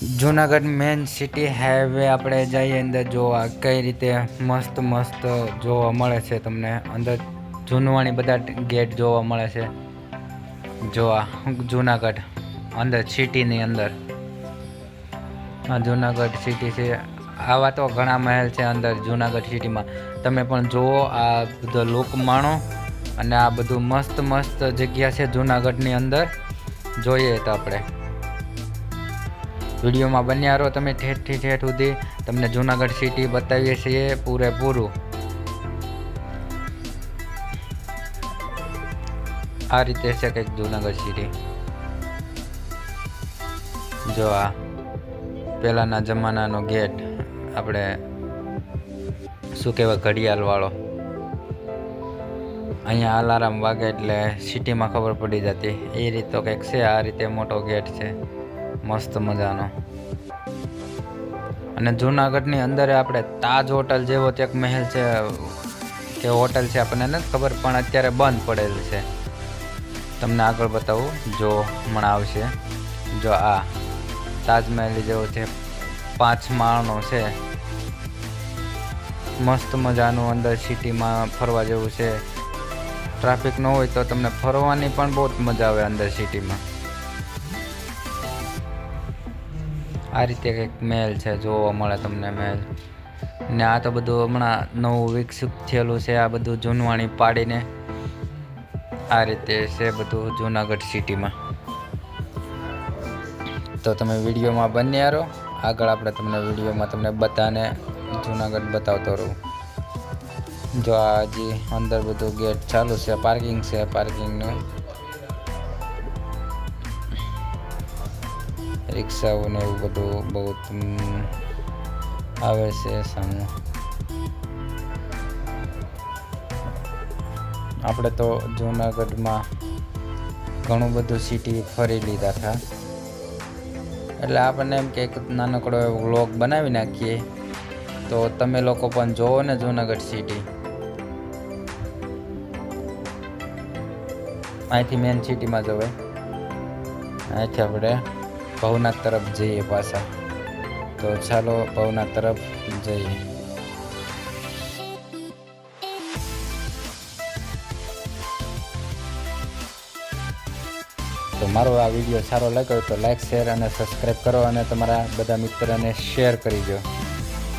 Junagadh main city highway આપણે જઈએ અંદર જોવા, કઈ રીતે મસ્ત મસ્ત જોવા મળે છે તમને? અંદર જૂનવાણી બધા ગેટ જોવા મળે છે. જોવા, જુનાગઢ, અંદર સિટીની અંદર. જુનાગઢ સિટી છે. આવા તો ઘણા મહેલ છે અંદર જુનાગઢ સિટીમાં. તમે પણ જુઓ, આ બધો લુક માણો અને આ બધું મસ્ત મસ્ત જગ્યા છે જુનાગઢની અંદર. જોઈએ તો આપણે. વિડીયોમાં બન્યા રહો. તમે ઠેઠથી ઠેઠ સુધી તમને જુનાગઢ સિટી બતાવીએ છીએ પૂરેપૂરું. આ રીતે છે કંઈક જુનાગઢ સિટી જો આ પહેલાંના જમાનાનો ગેટ આપણે શું કહેવાય ઘડિયાળવાળો અહીંયા અલાર્મ વાગે એટલે સિટીમાં ખબર પડી જતી. એ રીત કંઈક છે, આ રીતે મોટો ગેટ છે. મસ્ત મજાનો. અને જુનાગઢની અંદર આપણે તાજ હોટલ જેવો એક મહેલ છે, કે હોટલ છે આપણને નથી ખબર, પણ અત્યારે બંધ પડેલ છે. તમને આગળ બતાવું, જો હમણાં આવશે. જો આ તાજમહેલ જેવો છે પાંચ માળનો છે, મસ્ત મજાનું અંદર સિટીમાં ફરવા જેવું છે. ટ્રાફિક ન હોય તો તમને ફરવાની પણ બહુ જ મજા આવે અંદર સિટીમાં. આ રીતે કંઈક મહેલ છે, જોવા મળે તમને મહેલ ને આ તો બધું હમણાં નવું વિકસિત થયેલું છે, આ બધું જૂનવાણી પાડીને. આ રીતે છે બધું જુનાગઢ સિટીમાં. તો તમે વિડીયોમાં બન્યા રહો. આગળ આપણે તમને વિડીયોમાં તમને બધાને જુનાગઢ બતાવતો રહું. જો આ હજી અંદર બધું ગેટ ચાલુ છે, પાર્કિંગ છે, પાર્કિંગનું. રિક્ષાઓ ને એવું બધું બહુ આવે છે સામે. આપણે તો જૂનાગઢમાં ઘણું બધું સિટી ફરી લીધા હતા. એટલે આપણને એમ કે નાનકડો એવો વ્લોગ બનાવી નાખીએ. તો તમે લોકો પણ જોવો ને જૂનાગઢ સિટી અહીંથી મેન સિટીમાં જવાય અહીંથી આપણે ભવનાથ તરફ જઈએ પાછા. તો ચાલો ભવનાથ તરફ જઈએ. તો મારો આ વીડિયો સારો લાગ્યો તો લાઈક શેર અને સબસ્ક્રાઈબ કરો અને તમારા બધા મિત્રોને શેર કરી દો.